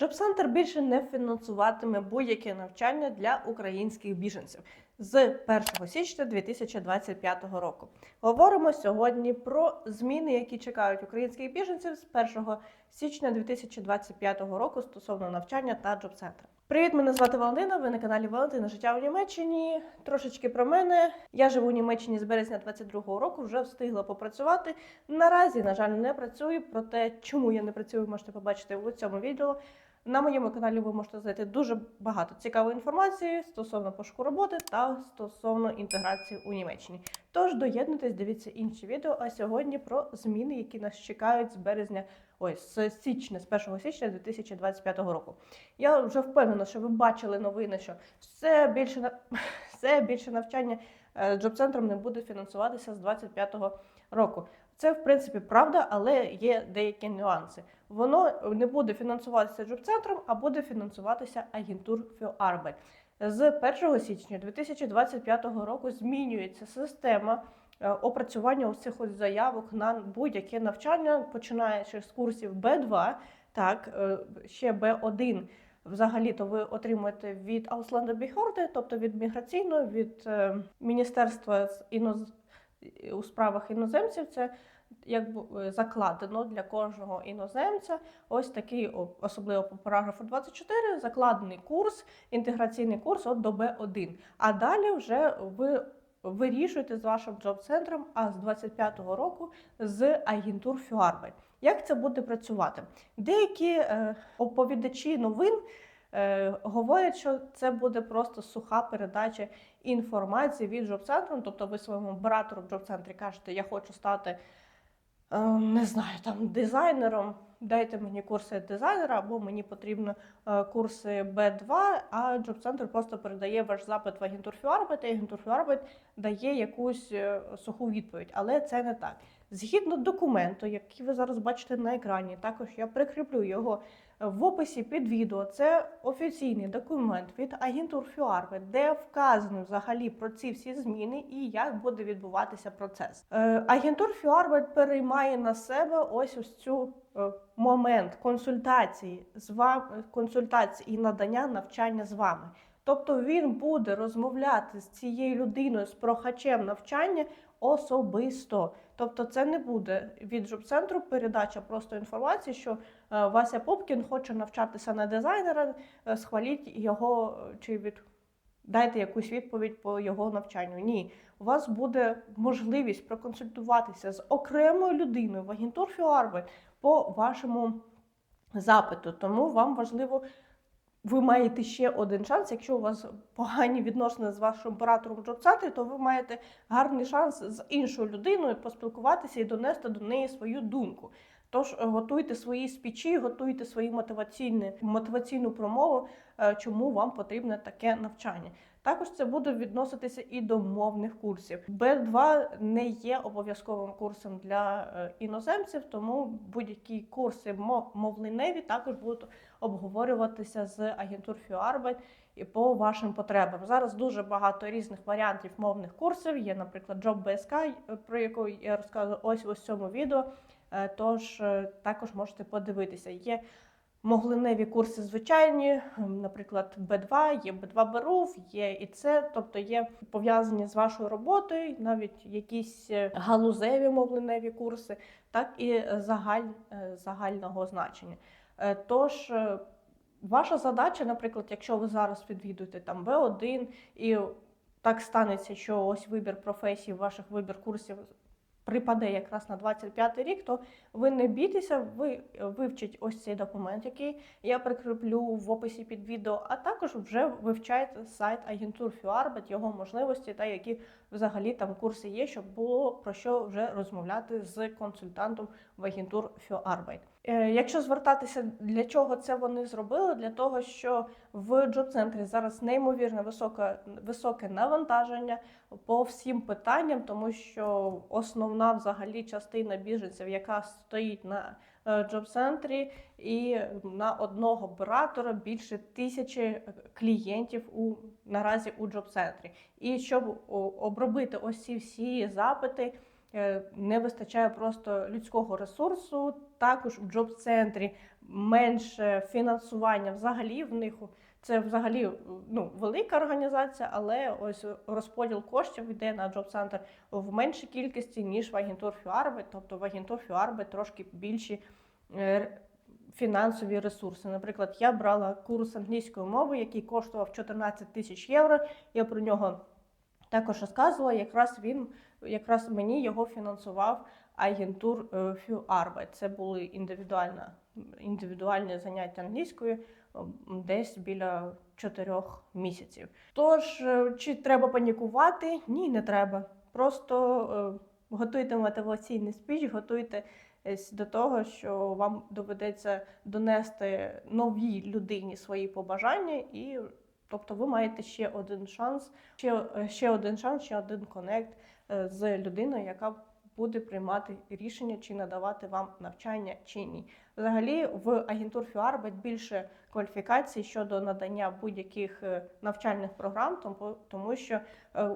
Джобцентр більше не фінансуватиме будь-яке навчання для українських біженців з 1 січня 2025 року. Говоримо сьогодні про зміни, які чекають українських біженців з 1 січня 2025 року стосовно навчання та джобцентра. Привіт, мене звати Валентина. Ви на каналі Валентина Життя у Німеччині. Трошечки про мене. Я живу у Німеччині з березня 22-го року. Вже встигла попрацювати. Наразі, на жаль, не працюю. Проте, чому я не працюю, можете побачити у цьому відео. На моєму каналі ви можете знайти дуже багато цікавої інформації стосовно пошуку роботи та стосовно інтеграції у Німеччині. Тож доєднуйтесь, дивіться інші відео. А сьогодні про зміни, які нас чекають з березня, ой, з січня, з 1 січня 2025 року. Я вже впевнена, що ви бачили новини, що все більше все більше навчання е, джоб-центром не буде фінансуватися з 2025 року. Це в принципі правда, але є деякі нюанси. Воно не буде фінансуватися джоб-центром, а буде фінансуватися агентур Arbeit. З 1 січня 2025 року змінюється система е, опрацювання цих ось заявок на будь-яке навчання, починаючи з курсів Б2, так е, ще Б1. Взагалі, то ви отримуєте від Auslanda Behörde, тобто від міграційного, від е, Міністерства з іноз... у справах іноземців. Це якби е, закладено для кожного іноземця. Ось такий, особливо по параграфу 24, закладений курс, інтеграційний курс от до Б1. А далі вже ви вирішуєте з вашим джоб-центром, а з 25-го року з агентур Arbeit. Як це буде працювати? Деякі е, оповідачі новин е, говорять, що це буде просто суха передача інформації від джоб-центру. Тобто ви своєму оператору в джоб-центрі кажете, я хочу стати. Е, Не знаю, там дизайнером, дайте мені курси дизайнера, або мені потрібно е, курси B2, а джоб-центр просто передає ваш запит в агентур і агентур дає якусь суху відповідь. Але це не так. Згідно документу, який ви зараз бачите на екрані, також я прикріплю його в описі під відео. Це офіційний документ від агентур Фюарбет, де вказано взагалі про ці всі зміни і як буде відбуватися процес. Е, Агентур Фюарбет переймає на себе ось ось цю е, момент консультації з вами, консультації і надання навчання з вами. Тобто він буде розмовляти з цією людиною, з прохачем навчання особисто. Тобто, це не буде від джоб-центру передача просто інформації, що Вася Попкін хоче навчатися на дизайнера, е, схваліть його е, чи від дайте якусь відповідь по його навчанню. Ні, у вас буде можливість проконсультуватися з окремою людиною в агентур Фюарби по вашому запиту. Тому вам важливо. Ви маєте ще один шанс. Якщо у вас погані відносини з вашим оператором джоб-центрі, то ви маєте гарний шанс з іншою людиною поспілкуватися і донести до неї свою думку. Тож е, готуйте свої спічі, готуйте свої мотиваційні мотиваційну промову, е, чому вам потрібне таке навчання. Також це буде відноситися і до мовних курсів. Б2 не є обов'язковим курсом для е, іноземців, тому будь-які курси мов- мовлиневі також будуть обговорюватися з агентур Фюарбет і по вашим потребам. Зараз дуже багато різних варіантів мовних курсів. Є, наприклад, Job BSK, про яку я розказую ось в цьому відео. Е, Тож е, також можете подивитися. Є моглиневі курси звичайні, наприклад, Б2, є Б2 Берув, є і це, тобто є пов'язані з вашою роботою, навіть якісь е, галузеві мовленеві курси, так і загаль, загального значення. Тож ваша задача, наприклад, якщо ви зараз відвідуєте там Б1 і так станеться, що ось вибір професій, ваших вибір курсів припаде якраз на 25 рік, то ви не бійтеся, ви вивчіть ось цей документ, який я прикріплю в описі під відео, а також вже вивчайте сайт агентур Фюарбет, його можливості та які взагалі там курси є, щоб було про що вже розмовляти з консультантом в агентур Фюарбет. Якщо звертатися, для чого це вони зробили? Для того, що в джоб-центрі зараз неймовірно високе, високе навантаження по всім питанням, тому що основна взагалі частина біженців, яка стоїть на е, джоб-центрі, і на одного оператора більше тисячі клієнтів у наразі у джоб-центрі. І щоб обробити ось ці всі запити. Е, Не вистачає просто людського ресурсу. Також в джоб-центрі менше фінансування взагалі в них. Це взагалі ну, велика організація, але ось розподіл коштів йде на Center в меншій кількості, ніж в агентур Фюарби. Тобто в агентур Фюарби трошки більші е, фінансові ресурси. Наприклад, я брала курс англійської мови, який коштував 14 тисяч євро. Я про нього також розказувала. Якраз він якраз мені його фінансував агентур е, Фюарбе. Це були індивідуальна, індивідуальні заняття англійською десь біля чотирьох місяців. Тож, е, чи треба панікувати? Ні, не треба. Просто е, готуйте мотиваційний спіч, готуйте до того, що вам доведеться донести новій людині свої побажання, і тобто ви маєте ще один шанс, ще, ще один шанс, ще один конект з людиною, яка буде приймати рішення, чи надавати вам навчання чи ні. Взагалі, в агентур Фюарбет більше кваліфікацій щодо надання будь-яких е, навчальних програм, тому, що е,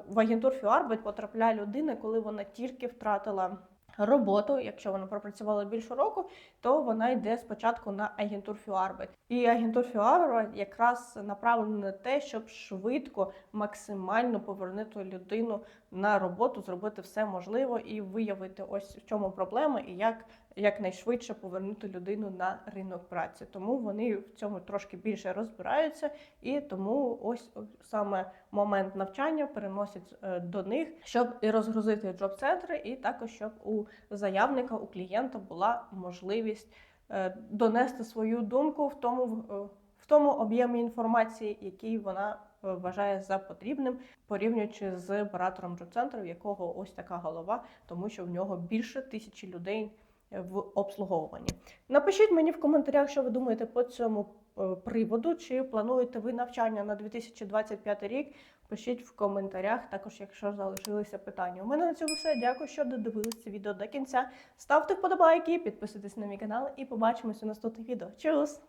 в агентур Фюарбет потрапляє людина, коли вона тільки втратила. Роботу, якщо вона пропрацювала більше року, то вона йде спочатку на агентур Фюарбет. І агентур Фюарбет якраз направлена на те, щоб швидко, максимально повернути людину на роботу, зробити все можливе і виявити ось в чому проблема, і як якнайшвидше повернути людину на ринок праці. Тому вони в цьому трошки більше розбираються, і тому ось саме момент навчання переносять е, до них, щоб розгрузити джоб-центри, і також щоб у заявника, у клієнта була можливість е, донести свою думку в тому е, в тому об'ємі інформації, який вона е, вважає за потрібним, порівнюючи з оператором джоб-центру, в якого ось така голова, тому що в нього більше тисячі людей е, в обслуговуванні. Напишіть мені в коментарях, що ви думаєте по цьому е, приводу, чи плануєте ви навчання на 2025 рік. Пишіть в коментарях, також якщо залишилися питання. У мене на цьому все. Дякую, що додивилися це відео до кінця. Ставте вподобайки, підписуйтесь на мій канал і побачимось у наступних відео. Чус!